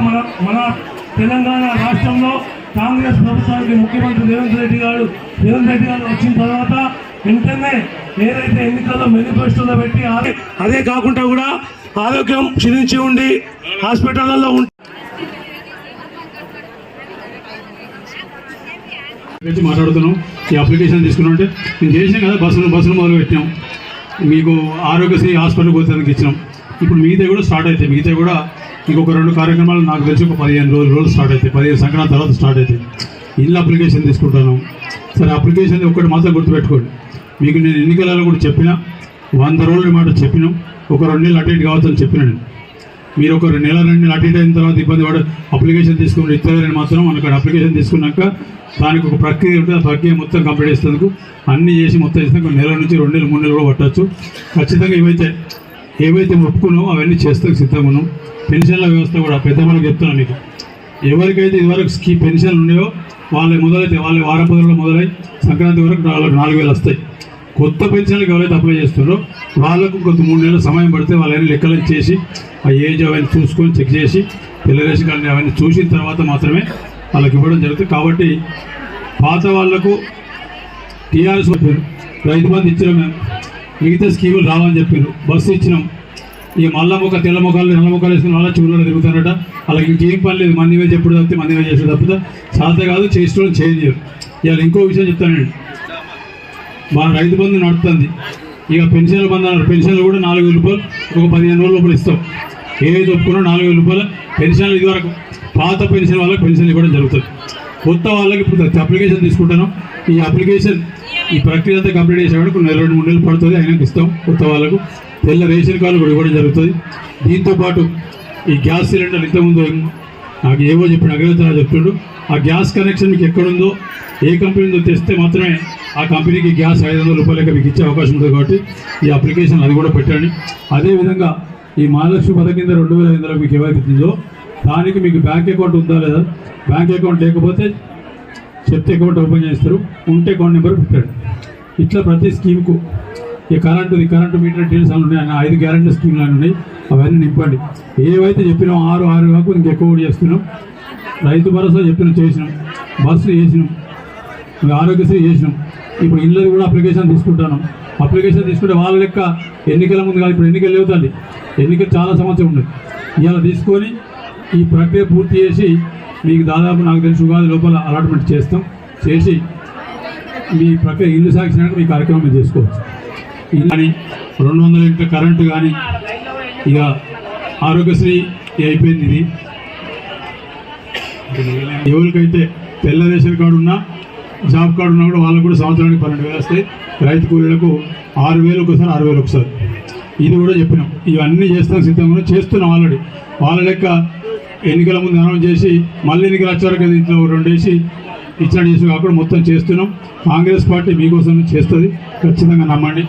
మన మన తెలంగాణ రాష్ట్రంలో కాంగ్రెస్ ప్రభుత్వానికి ముఖ్యమంత్రి రేవంత్ రెడ్డి గారు రేవంత్ రెడ్డి గారు వచ్చిన తర్వాత వెంటనే ఏదైతే ఎన్నికల్లో మేనిఫెస్టోలో పెట్టి అదే- అదే కాకుండా కూడా ఆరోగ్యం క్షీణించి ఉండి హాస్పిటల్లో ఉండి మాట్లాడుతున్నాం. ఈ అప్లికేషన్ తీసుకున్నాం మేము చేసినాం కదా బస్సులు బస్సులు మొదలు పెట్టాం మీకు ఆరోగ్యశ్రీ హాస్పిటల్ పోతే ఇచ్చినాం. ఇప్పుడు మిగతా కూడా స్టార్ట్ అవుతాయి. మిగతా కూడా ఇంకొక రెండు కార్యక్రమాలు నాకు తెలిసి ఒక పదిహేను రోజులు రోజులు స్టార్ట్ అవుతాయి. పదిహేను సంక్రాంతి తర్వాత స్టార్ట్ అవుతాయి. ఇల్లు అప్లికేషన్ తీసుకుంటాను. సరే అప్లికేషన్ ఒకటి మాత్రం గుర్తుపెట్టుకోండి. మీకు నేను ఎన్నికలలో కూడా చెప్పిన వంద రోజుల మాట చెప్పిన ఒక రెండు నెలలు అటెండ్ కావచ్చని చెప్పిన నేను. మీరు ఒక రెండు నెల రెండు నెలలు అటెండ్ అయిన తర్వాత ఇబ్బంది పడ అప్లికేషన్ తీసుకుని ఇస్తారని మాత్రం అక్కడ అప్లికేషన్ తీసుకున్నాక దానికి ఒక ప్రక్రియ ఉంటుంది. ఆ ప్రక్రియ మొత్తం కంప్లీట్ చేసేందుకు అన్నీ చేసి మొత్తం చేస్తే ఒక నెల నుంచి రెండు నెలలు మూడు నెలలు కూడా పట్టచ్చు ఖచ్చితంగా ఏమైతే ఏవైతే ఒప్పుకున్నామో అవన్నీ చేస్తాం సిద్ధంగా ఉన్నాం పెన్షన్ల వ్యవస్థ కూడా పెద్ద మనకు చెప్తున్నాను మీకు. ఎవరికైతే ఇదివరకు స్కీ పెన్షన్లు ఉన్నాయో వాళ్ళ మొదలైతే వాళ్ళ వారం పదులలో మొదలై సంక్రాంతి వరకు వాళ్ళకి నాలుగు వేలు వస్తాయి. కొత్త పెన్షన్లకు ఎవరైతే అప్లై చేస్తున్నారో వాళ్ళకు కొంత మూడు నెలల సమయం పడితే వాళ్ళని లెక్కలు చేసి ఆ ఏజ్ అవన్నీ చూసుకొని చెక్ చేసి పిల్లరేషన్ కార్డు అవన్నీ చూసిన తర్వాత మాత్రమే వాళ్ళకి ఇవ్వడం జరుగుతుంది. కాబట్టి పాత వాళ్ళకు టీఆర్ఎస్ రైతు బంధు ఇచ్చిన మేము మిగతా స్కీములు రావని చెప్పారు. బస్సు ఇచ్చినాం. ఈ మల్ల ముఖ తెల్ల ముఖాలు నల్ల ముఖాలు వేసుకుని వాళ్ళ చూడలో తిరుగుతారట. వాళ్ళకి ఇంకేం పని లేదు. మంది మీద చెప్పుడు తప్పితే మంది మీద చేసే తప్పితే సాధ కాదు. చేసేటోళ్ళు చేంజ్ చేయరు. ఇవాళ ఇంకో విషయం చెప్తానండి మా రైతు బంధు నడుపుతుంది. ఇక పెన్షన్లు బంధు పెన్షన్లు కూడా నాలుగు వేల రూపాయలు ఒక పదిహేను రోజుల లోపల ఇస్తాం. ఏది ఒప్పుకున్నా నాలుగు వేల రూపాయలు. పెన్షన్లు ఇదివరకు పాత పెన్షన్ వాళ్ళకి పెన్షన్ ఇవ్వడం జరుగుతుంది. కొత్త వాళ్ళకి ఇప్పుడు అప్లికేషన్ తీసుకుంటాను. ఈ అప్లికేషన్ ఈ ప్రక్రియ అంతా కంప్లీట్ చేసేవాడు నెల రెండు మూడు నెలలు పడుతుంది. ఆయనకు ఇస్తాం కొత్త వాళ్ళకు. తెల్ల రేషన్ కార్డు కూడా ఇవ్వడం జరుగుతుంది. దీంతో పాటు ఈ గ్యాస్ సిలిండర్ ఇంతకుముందు నాకు ఏవో చెప్పిన అగ్రవతరాలు చెప్తుండు. ఆ గ్యాస్ కనెక్షన్ మీకు ఎక్కడుందో ఏ కంపెనీతో తెస్తే మాత్రమే ఆ కంపెనీకి గ్యాస్ ఐదు వందల రూపాయలకి మీకు ఇచ్చే అవకాశం ఉంటుంది కాబట్టి ఈ అప్లికేషన్ అది కూడా పెట్టండి. అదేవిధంగా ఈ మహాలక్ష్మి పథకం కింద రెండు వేల ఐదు మీకు ఎవరికి దానికి మీకు బ్యాంక్ అకౌంట్ ఉందా లేదా? బ్యాంక్ అకౌంట్ లేకపోతే చెప్తే అకౌంట్ ఓపెన్ చేస్తారు ఉంటే అకౌంట్ నెంబర్ పెట్టాడు. ఇట్లా ప్రతి స్కీమ్కు ఈ కరెంటు కరెంటు మీటర్ డీటెయిల్స్ అని ఉన్నాయి ఐదు గ్యారెంటీ స్కీమ్లు అని ఉన్నాయి అవన్నీ నింపండి. ఏవైతే చెప్పినాం ఆరు ఆరు వరకు ఇంకెక్కువ కూడా చేస్తున్నాం. రైతు భరోసా చెప్పినాం చేసినాం. బస్సులు చేసినాం ఇంకా ఆరోగ్యశ్రీ చేసినాం. ఇప్పుడు ఇళ్ళది కూడా అప్లికేషన్ తీసుకుంటాను అప్లికేషన్ తీసుకుంటే వాళ్ళ లెక్క ఎన్నికల ముందు కాదు ఇప్పుడు ఎన్నికలు లేవుతుంది ఎన్నికలు చాలా సమస్య ఉన్నాయి ఇలా తీసుకొని ఈ ప్రక్రియ పూర్తి చేసి మీకు దాదాపు నాకు తెలిసి ఉగాది లోపల అలాట్మెంట్ చేస్తాం. చేసి మీ ప్రక్రియ ఇల్లు సాక్షినాక మీ కార్యక్రమం చేసుకోవచ్చు. ఇల్లు కానీ రెండు వందల ఇంట్లో కరెంటు కానీ ఇక ఆరోగ్యశ్రీ అయిపోయింది ఇది. ఎవరికైతే తెల్ల రేషన్ కార్డు ఉన్నా జాబ్ కార్డు ఉన్నా కూడా వాళ్ళకు కూడా సంవత్సరానికి పన్నెండు వేలు వస్తాయి. రైతు కూలీలకు ఆరు వేలు ఒకసారి ఆరు వేలు ఒకసారి. ఇది కూడా చెప్పినాం. ఇవన్నీ చేస్తాం సిద్ధంగా చేస్తున్నాం ఆల్రెడీ వాళ్ళ లెక్క ఎన్నికల ముందు అనౌన్స్ చేసి మళ్ళీ ఎన్నికలు వచ్చారు కదా ఇంట్లో రెండు వేసి ఇచ్చిన చేసి కాకుండా మొత్తం చేస్తున్నాం. కాంగ్రెస్ పార్టీ మీకోసం చేస్తుంది. ఖచ్చితంగా నమ్మండి.